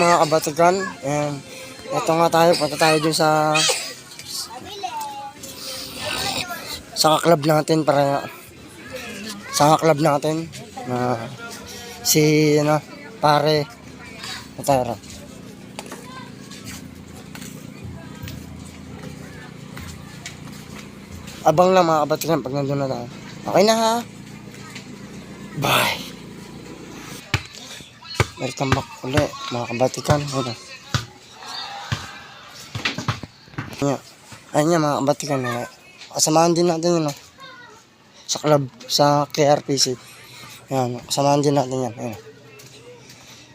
mga kabatigan. And eto nga tayo, punta tayo dun sa sa club natin para sa club natin na si ano pare Atara. Abang lang mga kabatigan pag nandun na tayo. Okay na ha? Bye! Welcome back ulit mga kabatikan. Ano? Ayan. Ayan nga mga kabatikan. Eh. Kasamahan din natin yun. No? Sa club, sa KRPC. Ayan, kasamahan din natin yan. Ayan.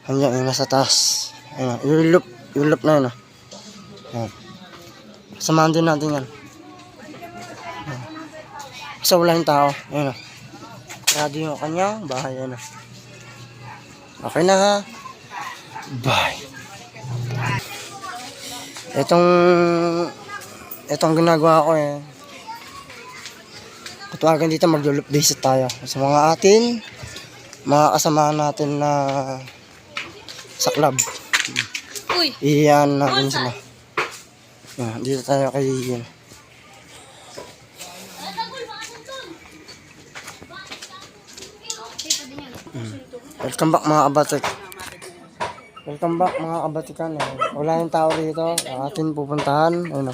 Ayan, yung nasa taas. Ayan, yung loop, yung loop na yun. oh. Ayan. Kasamahan din natin yan. Ayan. Kasi wala yung tao. Ayan. oh. Sarado yung kanyang bahay. Ayan. oh. Okay na ha. Bye. Itong itong ginagawa ko eh. Katuwagan dito maglulup visit tayo sa mga atin mga kasamahan natin na sa club. Uy, Iyan natin sila. Yan, dito tayo kay Ian. Welcome back mga kabatik. Welcome back mga kabatikan. Eh. Wala yung tao rito. Atin pupuntahan. Ayun o.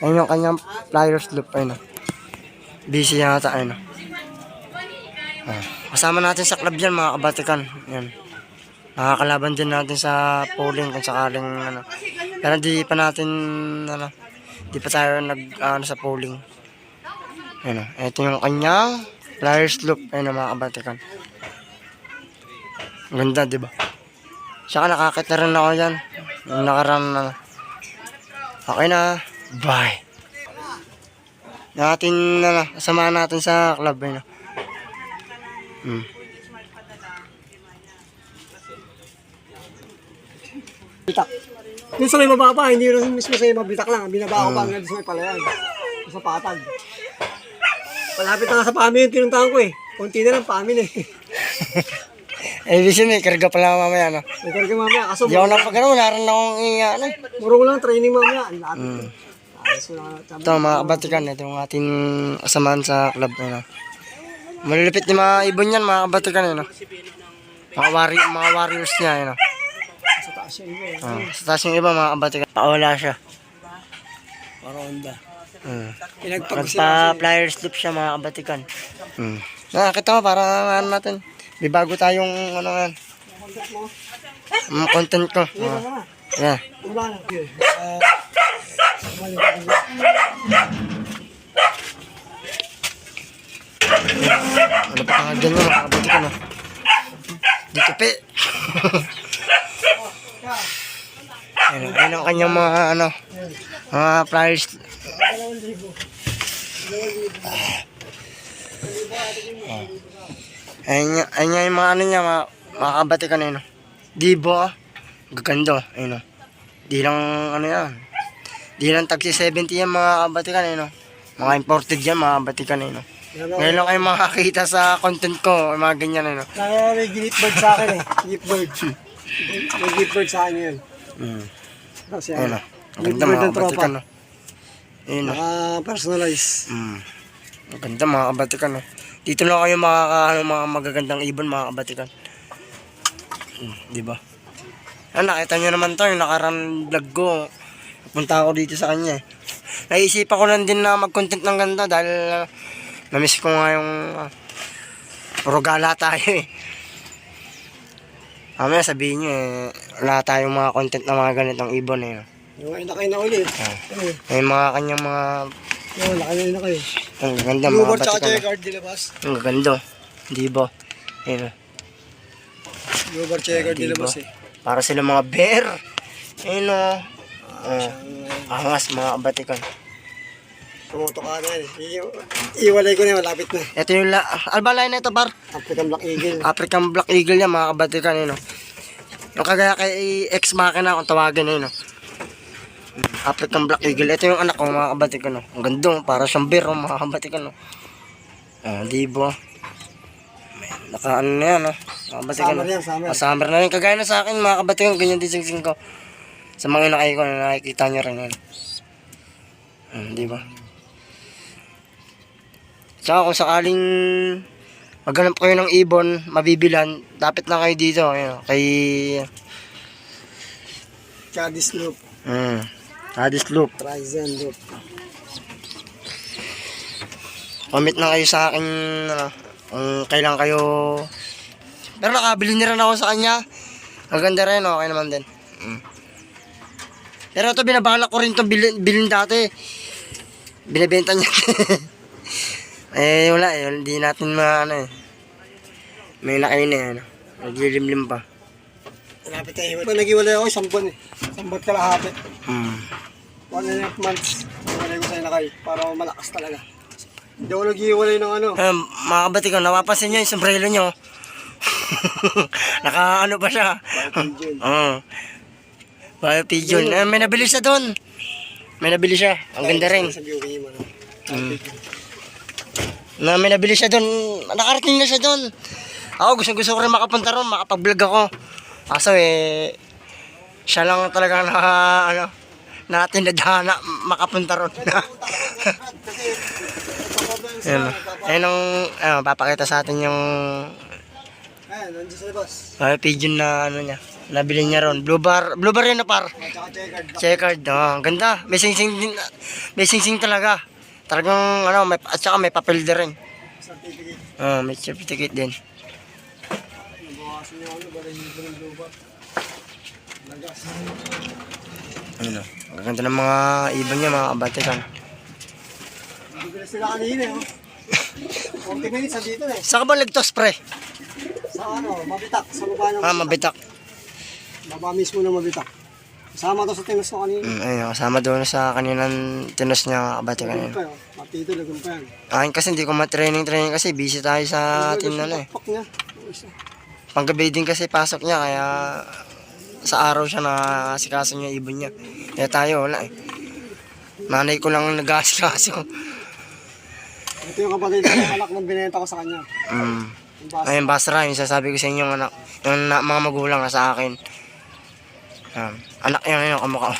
Ayun yung kanyang flyers loop. Ayun o. Busy yata. Ayun o. Ah. Kasama natin sa club yan mga kabatikan. Yan. Nakakalaban din natin sa polling kung sakaling ano. Pero di pa natin ano. Di pa tayo nag ano sa polling. Ayun o. Ito yung kanyang flyers loop. Ayun o mga kabatikan. Ganda, di ba? Saka nakakita rin ako yan. Nakaraan na. Okay na. Bye. Natin na na. Samahan natin sa club. Ayun. Hmm. bitak. Yung sa may mababa, hindi yun mismo sa mabitak lang. Binaba ko pa hanggang sa may palayan. Sa patag. Palapit na nga sa pamin yung tinuntahan ko eh. Kunti na lang pamin eh. Eh, busy may karga pala mamaya, no? May karga mamaya. Kaso, Di ako napagano, wala rin akong inga, ano. eh. muro lang training mamaya. Ang na. Sabi, Ito, mga kabatikan, ito yung ating kasamahan sa club, ano. Malulupit yung mga ibon yan, mga kabatikan, ano. Mga, wari, mga warriors niya, ano. sa taas yung iba eh. Ah, sa taas yung iba, mga kabatikan, pakawala siya. Paronda. Hmm. Pinagpag sila. Nagpa-flyers loop siya mga kabatikan. Hmm. Nakakita mo para ano natin. May bago tayong ano yan. Um, content ko. Ah. Yeah. Na. Ano pa kagad ganyan mga kabatikan ah. Dito pe. Ayun, ayun ang kanyang mga ano. Mga flyers. Ah. Ayun, ayun nga yung mga ano niya, mga, mga kabatikan ayun. oh. Dibo ah. Gaganda. Ayun oh. Di lang ano yan. Di lang tagsi 70 yan mga kabatikan ayun. oh. Mga imported yan mga kabatikan ayun. oh. Ngayon lang kayo makakita sa content ko, mga ganyan ano. Kaya may gift bird sa akin eh. Gift bird. May gift bird sa akin yun. Mm. Kasi Ayun ano. o. Ang ganda mga kabatikan o. Ayun o. Naka-personalize. Mm. Ang ganda mga kabatikan o. Dito lang kayo makaka ano, mga magagandang ibon mga kabatikan. Mm, di ba? Ah, nakita nyo naman to, yung nakarang vlog ko. Punta ako dito sa kanya eh. Naisipan ko lang din na mag-content ng ganda dahil uh, na-miss ko nga yung uh, puro gala tayo eh. Mamaya sabihin nyo eh, wala tayong mga content na mga ganitong ibon eh. Yung ay nakay na ulit. Ah. Ayun. May mga kanyang mga Yung nakay na kayo. ang ganda mga Hubert tsaka batikan. Checard dilabas. Ang ganda. Di ba? Ayun. oh. Di ba? dilabas eh. Para sila mga bear. Ayun o. Oh. Angas mga batikan. Tumoto ka na yan eh. Iwalay ko na yan, malapit na. Ito yung la... Albalay na ito par. African Black Eagle. African Black Eagle yan mga kabatikan. Ayun o. Yung kagaya kay ex makina kung tawagin ayun o. African Black Eagle. Ito yung anak ko mga kabatikan o. Ang ganda oh. Para siyang bear o mga kabatikan o. Oh, di ba? Naka ano na yan, no? Mga kabatikan. Summer yan, summer. Ah, summer na rin. Kagaya na sa akin, mga kabatikan, ganyan din singsing ko. Sa mga inakay ko, na nakikita nyo rin yan. Hmm, di ba? Tsaka kung sakaling maghanap kayo ng ibon, mabibilan, dapat lang kayo dito. Ayun, kay... Cadis loop. Hmm. Hadis Loop. Trizen loop. Comment na kayo sa akin, ano, kung kailan kayo... Pero nakabili na rin ako sa kanya. Maganda rin, okay naman din. Mm. Pero ito, binabalak ko rin ito bilhin, bilhin dati. Binibenta niya. eh, wala eh. Hindi natin ma, ano eh. May nakain eh, ano. Naglilimlim pa. Malapit na iwan. Nag-iwalay ako isang buwan eh. Isang buwan kalahati. Mm. One and a half months. Iwalay ko sa'yo na kayo. Para malakas talaga. Hindi ako nag-iwalay ng ano. Eh, mga kabati ko, napapansin niyo yung sombrero niyo. Naka ano pa siya. Pigeon. Oo. Bio pigeon. Eh, may nabili siya doon. May nabili siya. Ang ganda rin. Sa beauty mo. no? Mm. Na may nabili siya doon. Nakarating na siya doon. Ako gusto gusto ko rin makapunta ron, makapag-vlog ako. Kaso eh siya lang talaga na ano na tinadhana makapunta ron. Ayun. Ayun ang ano, papakita sa atin yung Ayan, nandiyan sa labas. bio pigeon na ano niya. Nabili niya ron. Blue bar, blue bar yun na par. Checkered. Oh, ganda. May sing-sing din, may sing-sing talaga. Talagang ano, may at saka may papel din rin. Certificate. Oh, may certificate din. Niya ano. Bala hindi ko ng bar. Lagas. Ano, ang ganda ng mga ibon niya, mga kabatikan. Hindi ko na sila kanina eh. oh. 40 minutes dito eh. Saan ka ba nagtos, pre? Sa ano, mabitak. Sa baba ng Ah, mabitak. Baba mismo ng mabitak. Kasama to sa tinos ko kanina. Mm, ayun, kasama doon sa kaninang tinos niya, kabatikan. Lagun pa yun. Matito, lagun pa yan. Akin kasi hindi ko ma-training-training kasi busy tayo sa team na ano eh. Pakpak niya. Panggabi din kasi pasok niya, kaya sa araw siya nakasikaso niya ibon niya. Kaya tayo, wala eh. Nanay ko lang nag-asikaso. Ito yung kapatid yung anak ng binenta ko sa kanya. Mm. Yung. Ayun, Basra, yung sasabi ko sa inyo, anak, yung na, mga magulang na sa akin. Um, anak yun, yun, kamukha.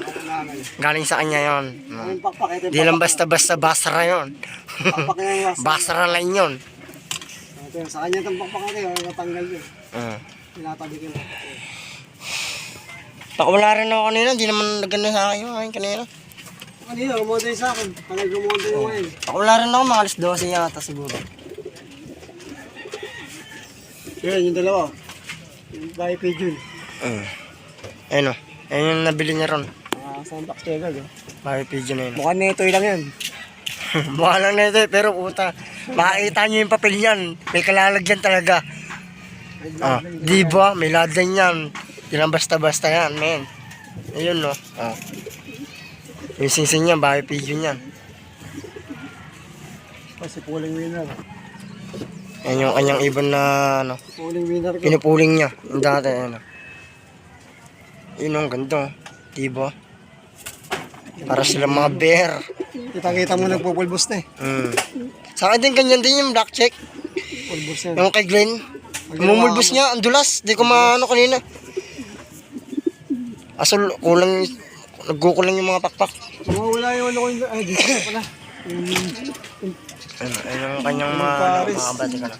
Galing sa kanya yung? Ito yung Di lang basta-basta Basra yung basa. Basra line yun. Yung sa kanya itong pakpak natin. Natanggal yun. Uh. Tinatabi ko yun. Pakawala rin ako kanina, hindi naman naganda sa akin yung akin kanina. Kanina, rumonda yun sa akin. Kanag rumonda yung ngayon. Pakawala rin ako, mga alas 12 yata siguro. Yun, yung dalawa. Yung bahay pigeon. Uh. Ayun o, ayun yung nabili niya ron. Ah, saan box checker, eh. Bakit pigeon na yun. Mukhang neto lang yan. Mukha lang na ito eh, pero puta. Makikita niyo yung papel niyan. May kalalagyan talaga. Ah, di ba? May ladyan yan. Lang basta-basta yan, men. Ayun no. Ah. Yung singsing niya, bakit pigeon yan. Kasi pulling winner. Yan yung kanyang ibon na ano, Pulling winner ko. pinupuling niya. Yung dati, ano. Yun ang ganda. oh. Di ba? Para sila mga bear. Kita-kita mo nagpupulbos na eh. Mm. Sa akin din ganyan din yung black check. Pulbos yan. Yung kay Glenn. Mumulbos niya, ang dulas. Di ko maano kanina. Asol, kulang, nagkukulang yung mga pakpak. Mawala yung ano ko yung... Ay, dito pala. Ano, ayun yung kanyang mga, ano, mga ka na.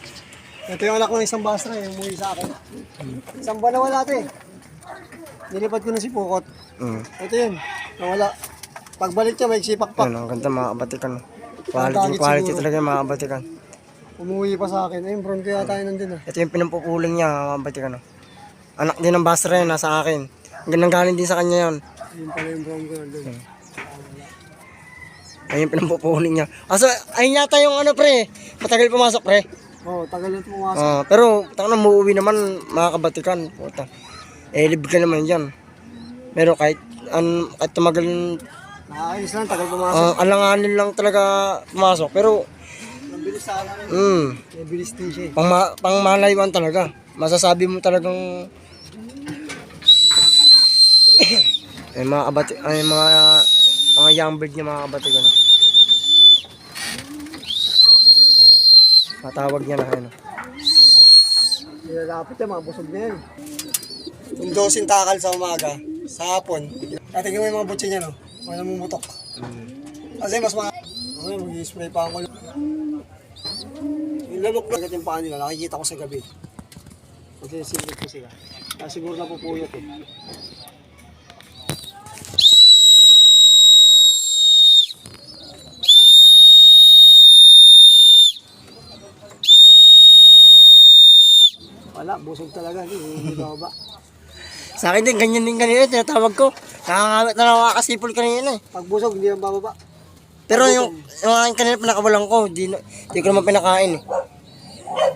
Ito yung anak ko ng isang basra eh, umuwi sa akin. Isang buwan na wala ito eh. Nilipad ko na si Pukot. Mm. Ito yun, nawala. Pagbalik niya, may sipakpak. Ayun, ang ganda mga kabati ka na. Quality, quality talaga yung mga. Umuwi pa sa akin. Ayun, bron kaya tayo nandun ah. Ito yung pinampupuling niya, mga kabati ka na. Anak din ng basra yun, nasa akin. Ganang galing din sa kanya yun. Yun pala yung bron ko nandun. Ayun pinampupuling niya. Kaso, ayun yata yung ano pre, matagal pumasok pre. Oo, oh, tagal na pumasok. Ah, pero tanga na muuwi naman mga kabatikan. Puta. Eh libre ka naman diyan. Pero kahit an kahit tumagal Nakakainis lang, tagal pumasok. ah, alanganin lang talaga pumasok. Pero Nabilis sa akin. mm, Nabilis din siya eh. pang ma, pang malaywan talaga. Masasabi mo talagang ay mga kabati ay mga mga young bird niya mga kabatikan. Matawag niya na ano. Nilalapit yan, mga busog na yan. Yung dosin takal sa umaga, sa hapon. Dati mo yung mga butsi niya, no? Mga namumutok. Kasi mas mga... Okay, mag-spray pa ako. Yung lamok na agad yung paa nila, nakikita ko sa gabi. Kasi silip ko sila. Kaya siguro napupuyot eh. Wala, busog talaga. Hindi ba Sa akin din, ganyan din kanina, tinatawag ko. Nakakawit na nakakasipol kanina eh. Pag busog, hindi ang bababa. Pero yung, yung aking kanina pinakawalan ko, di, na- di ko naman pinakain eh.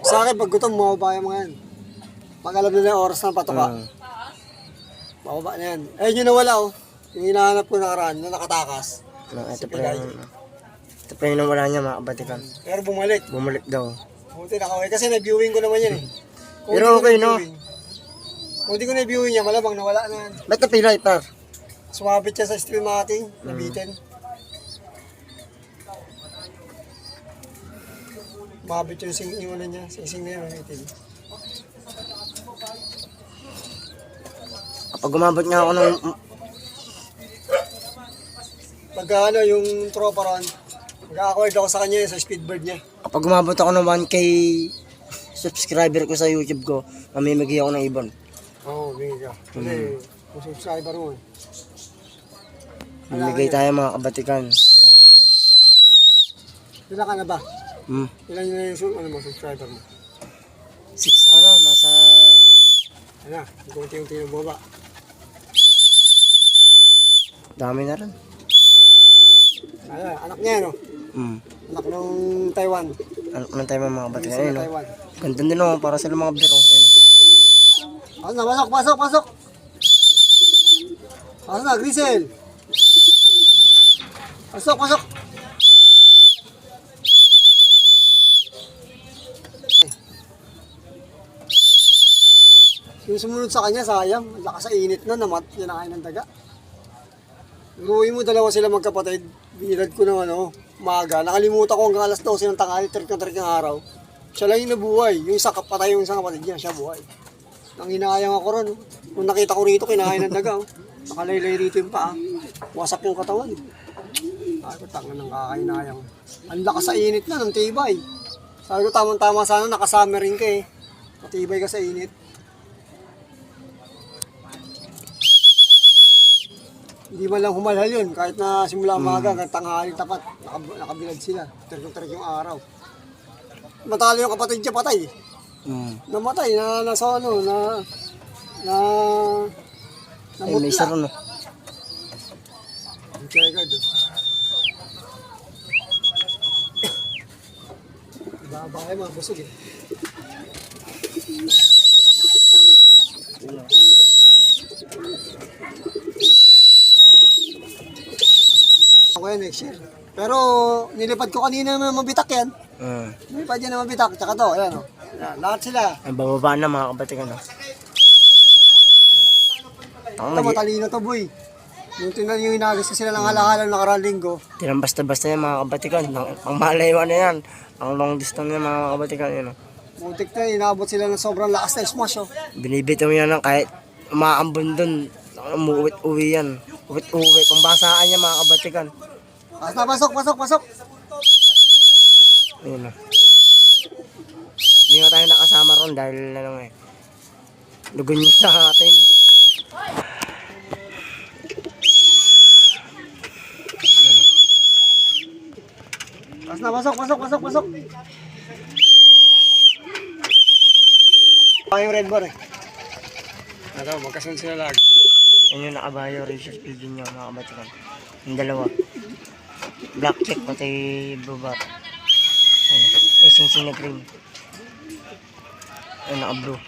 Sa akin, pag gutom, mababa yung mga yan. Pag alam nila yung oras ng patuka, Ah. bababa na yan. Ayun yung nawala oh. Yung hinahanap ko nakaraan, na nakatakas. No, ito pa yung, ito pa yung nawala niya mga kabatikan. Pero bumalik. Bumalik daw. Buti nakaway. Kasi na-viewing ko naman yan eh. Pero hindi ko okay, no? na-viewing- Kung hindi ko na-viewing niya, malamang nawala na yan. Ba't napilay, par? Sumabit siya sa stream natin, nabitin. Mabit yung sing ano niya, sing-sing na yun, itim. Kapag umabot nga ako ng, Pagka ano, yung tropa ron, mag-acquired ako sa kanya sa speedbird niya. kapag umabot ako ng 1k subscriber ko sa YouTube ko, mamimigay ako ng ibon. Oo, oh, bigay ka. Kasi, kung subscriber mo eh. Mamimigay tayo mga kabatikan. Ilan ka na ba? Hmm. Ilan na yung ano mo, subscriber mo? Six, ano, nasa... Ano, kunti-unti na baba. Dami na rin. Ano, anak niya, no? Hmm. Anak nung Taiwan. Ko ng tayo mga kabatikan. Na no? Taiwan. Ganda din oh, para sila mga biro. Ayun. oh. Ano na, pasok, pasok, pasok! Ano na, Grisel? Pasok, pasok! Yung sumunod sa kanya, sayang. Ang Lakas sa init na, namat, kinakain ng daga. Uwi mo, dalawa sila magkapatid. Binilad ko ng ano, umaga. Nakalimutan ko hanggang alas 12 ng tanghali, tarik na tarik ng araw. Siya lang yung nabuhay. Yung isa kapatay yung isang kapatid niya, siya buhay. Nang hinayang ako ron. Nung nakita ko rito, kinain ng daga. Oh. Nakalaylay rito yung paa. Wasak yung katawan. Sabi ko, tangan ng kakainayang. Ang lakas sa init na, ng tibay. Sabi ko, tamang-tama sana, nakasummer rin ka eh. Matibay ka sa init. Hindi man lang humalhal yun. Kahit na simula umaga, hanggang tanghali tapat, nakab- nakabilad sila. Tarik-tarik yung araw. Matalo yung kapatid niya, patay. Hmm. Namatay na nasa ano na na Ay, may isa rin oh. Checkered. Babaya mga busog eh. Ako yan next year. Pero nilipad ko kanina na mabitak yan. Hmm. Nilipad yan na mabitak. Tsaka to, ayan o. Ayan, lahat sila. Ang bababa na mga kabatikan. Oh. Ako Ito matalino to boy. Yung tingnan yung inagis ko sila ng halahala ng nakarang linggo. Tinang basta-basta yan mga kabatikan. Ang, ang malayo na yan. Ang long distance yan mga kabatikan. Yun, oh. Butik na, inabot sila ng sobrang lakas na smash oh. Binibitaw yan ng kahit umaambon dun. Umuwit-uwi yan. Uwit-uwi. Pambasaan yan mga kabatikan. Basta pasok, pasok, pasok. Ayun oh. Hindi nga tayo nakasama ron dahil ano eh. Lugon niya sa atin. Basta pasok, pasok, pasok, pasok. Ako yung red bar eh. Ito, magkasunod sila lagi. Yan yung nakabayo research video niya mga kabatikan. Yung dalawa. Black check pati blue bar. Ano, may sing-sing na green. Ay, naka-blue.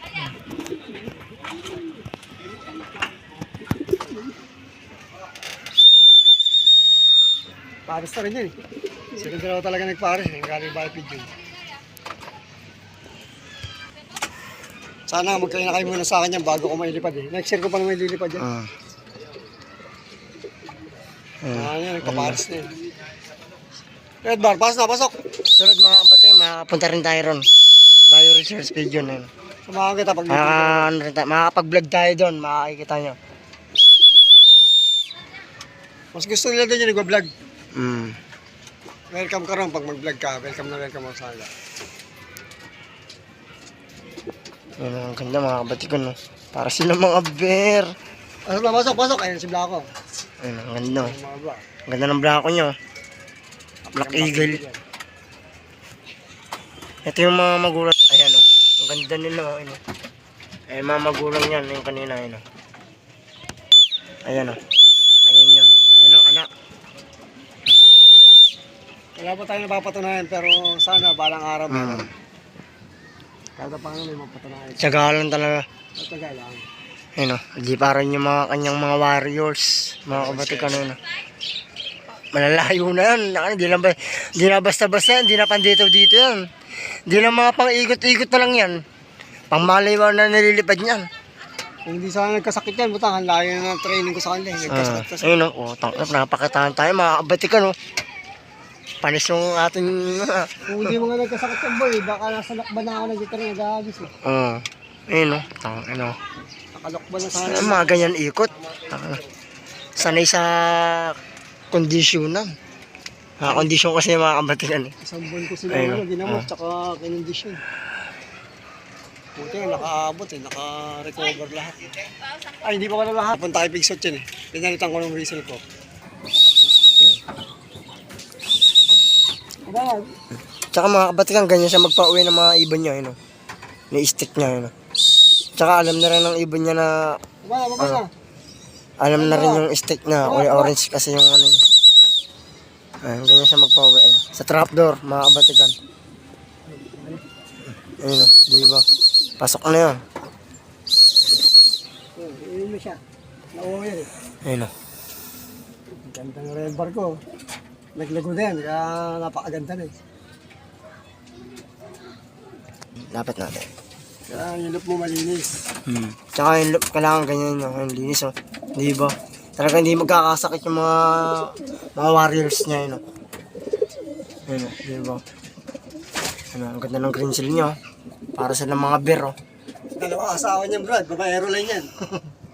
Paris na rin yun eh. Sila dalawa talaga nagpares eh. Galing ba pigeon. Sana magkain na kayo muna sa akin yan bago ko mailipad eh. Next year ko pa naman ililipad yan. Ah. Ah, yan, nagpapares na yun. Red bar, pasok na, pasok. Sunod mga kabatikan, makapunta rin tayo ron. Bio-research page yun. Ayun. Samahan kita pag Ah, ano rin tayo, makakapag-vlog tayo doon, makakikita nyo. Mas gusto nila doon yung nagwa-vlog. Mm. Welcome ka ron pag mag-vlog ka. Welcome na welcome ako sa kanila. Ayun, ang ganda mga kabati ko, no? Para sila mga bear. Pasok na, pasok, pasok. Ayun si Blanco. Ayun, ang ganda. oh. Ang ganda ng blako nyo. Black Eagle. Ito yung mga magulang. Ayan o. Ang ganda nila o. Ayun, oh. Ayan mga magulang yan. Yung kanina. Ayun o. Ayan o. Ayan yun. Ayan o anak. Wala pa tayo napapatunayan pero sana balang araw meron. Mm. Kada pa may mapatunayan. Tsagalan talaga. Matagal lang. Ayun o. Liparan yung mga kanyang mga warriors. Mga kabati kanina. Malalayo na yan. Naka, Di na, ba, di na basta-basta yan. Di na pandito dito yan. Di na mga pang ikot-ikot na lang yan. Pang maliwan na nililipad niyan. Kung hindi sana nagkasakit yan, butang, ang layo na ng training ko sa kanila. eh. Ah, Nagkasakit kasi. ayun o, oh, tangkap, napakatahan tayo, makakabati ka no. Panis yung ating, Kung hindi mo nga nagkasakit yan, boy, baka nasa lakban na ako nag-train, nag-aagis eh. oh, ayun o, tang, ano, Nakalokban na sana. Mga ganyan ikot. Tang- Sanay sa kondisyonan. Mga kondisyon kasi yung mga kabatikan eh. Isang buwan ko sila Ayun, ano, ginamot, ah. tsaka kinondisyon. Buti nga, nakaabot eh, naka-recover lahat. Ay, hindi pa pala lahat. Punta kay Pigsot yun eh. Pinalitan ko ng whistle ko. Aba, Tsaka mga kabatikan, ganyan siya magpa-uwi ng mga ibon niya, yun o. Ni-stick niya, yun o. Tsaka alam na rin ng ibon niya na, na. alam na rin yung stick na, kulay orange kasi yung ano niya. Ayun, ganyan siya magpa-uwi. Ayun. Sa trapdoor, mga kabatikan. Ayun o, di ba? Pasok na yun. Oh, yan eh. Ayun o. Gandang red bar ko. Naglago na yan, kaya napakaganda na eh. Lapit natin. Kaya yung loop mo malinis. Hmm. Tsaka yung loop, kailangan ganyan yung, yung linis, oh. Di ba? Talaga hindi magkakasakit yung mga mga warriors niya, yun, oh. Yun, oh. Di ba? Ano, ang ganda ng green seal niya, oh. Para sa ng mga bear, oh. Dalawa asawa niyan, Brad. Babaero lang yan.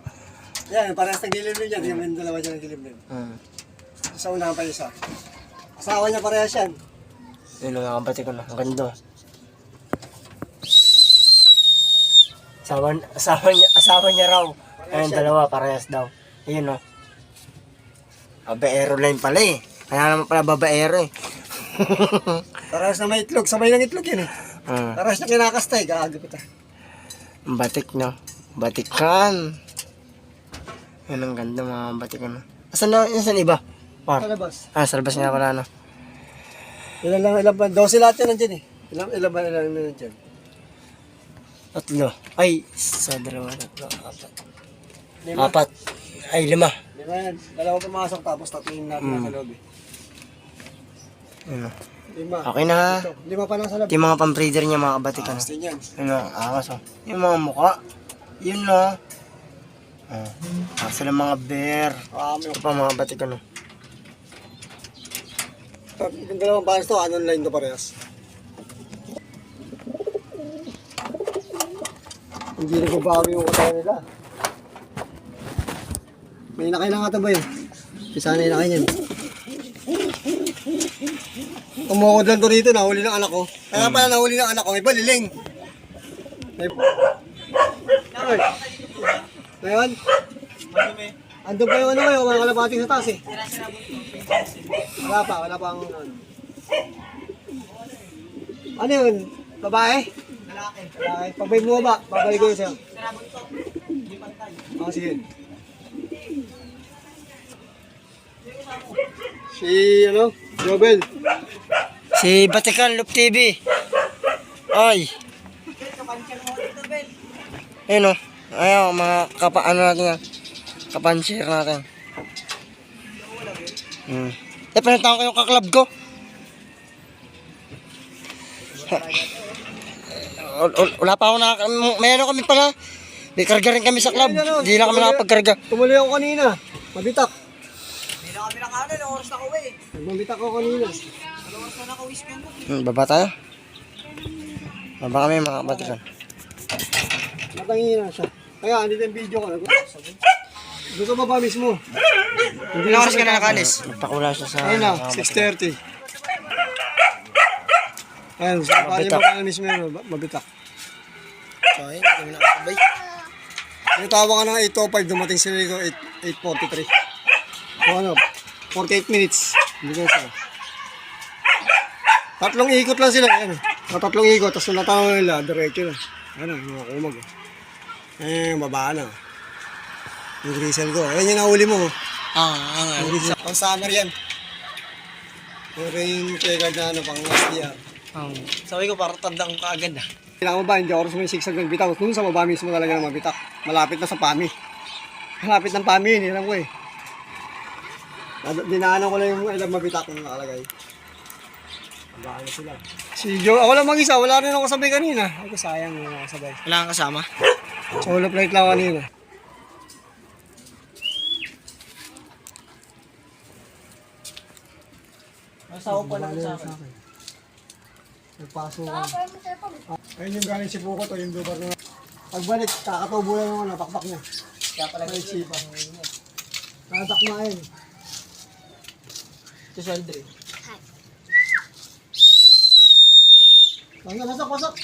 yan, parehas naglilim din yan. Yung dalawa niya naglilim din. Hmm. Sa unahan pa isa. Asawa niya parehas yan. Yun, oh, nakabati ko na. Ang ganda. Asawa, asawa niya, asawa niya raw. Ayun, dalawa, parehas daw. Ayun, oh. Babaero line pala, eh. Kaya naman pala babaero, eh. Parehas na may itlog. Sabay ng itlog yan eh. Hmm. Parehas na kinakastay. Kaagap ito. Batik no. Batikan. Yan ang ganda mga batikan. No? Asan na? Asan iba? Sa Par. labas. Ah, sa labas nga pala no. Ilan lang, ilan ba? 12 lahat yan nandiyan eh. Ilan, ilan ba ilan na nandiyan? Tatlo. Ay, sa dalawa, tatlo, apat. Lima. Apat. Ay, lima. Lima yan. Dalawa pumasok tapos tatlo yung natin Hmm. nasa loob eh. Ano. Lima. Okay na ha. Ito, lima pa nasa loob. Ito yung mga pang-breeder niya mga kabatikan. Gusto yan. Ano, angas oh. Yung mga mukha. Yun no. Ah, ah, sila mga bear. Ah, may Ito pa mga batikan no. Yung dalawang pares to, ano line to parehas? Hindi nagbabago yung katawan nila. May inakay na nga ito ba yun? Isa na inakay niyan. Umukod lang to rito, nahuli ng anak ko. Kaya pala nahuli ng anak ko, iba liling. May... Ay. Ngayon? Andun pa yung ano kayo, mga kalabating sa taas eh. Wala pa, wala pa ang ano. Ano yun? Babae? Lalaki. Lalaki. Pag may bumaba, babalik ko yun sa'yo. Ah, sige. Si, ano? Jobel. Si Batikan Loop TV. Ay. Ayun o. Ayaw, mga kapa, ano natin yan. Kapanshare natin. Hmm. Eh, pinuntahan ko yung kaklab ko. Wala pa ako na, mayroon kami pala. May karga rin kami sa club. Hindi na kami nakapagkarga. Tumuloy ako kanina. Mabitak. Hindi na kami nakaano, ng oras na uwi. Mabitak ako kanina. Hmm, baba tayo. Baba kami mga kabatikan. Matangina siya. Kaya, andito yung video ko. Gusto mo ba mismo? Hindi Ilang oras ka na nakalis? Nagpakula siya sa... Ayun na, mga kabatikan. 6.30. Ayun, paano Mabitak. yung mga mismo yun, mabitak. So, ayun, hindi kami nakasabay. Yung tawa ka ng 8.05, dumating sila dito 8, 8.43. O ano, 48 minutes. Hindi ko sila. Tatlong ikot lang sila. Ano, o, tatlong ikot, tapos natanong nila, diretso na. Ano, mga kumag. Eh, baba na. Yung grisel ko. Ayun yung nahuli mo. Ah, ah, ah. Yung grisel. Pang summer yan. Yung rain checkered na ano, pang last year. Um, sabi ko, parang tandang ko kaagad ah. Kailangan mo ba, hindi ako may sigsag ng bitaw. Kung sa baba mismo talaga ng mabitak. Malapit na sa pami. Malapit ng pami, hiniram ko eh. Dinaanan ko lang yung ilang mabitak na nakalagay. Bahala sila. Si Joe, ako lang mag-isa, wala rin ako sabay kanina. Ako sayang yung ako sabay. Wala kang kasama? Solo flight lang kanina. Masawa pa lang sa akin. Nagpaso ka. Ayun yung galing si Buko to, yung lubar na. Pagbalik, kakatubo lang yung napakpak niya. Kaya pala May sipa. Nadakmain. Si Sheldry. Pasok, pasok, pasok.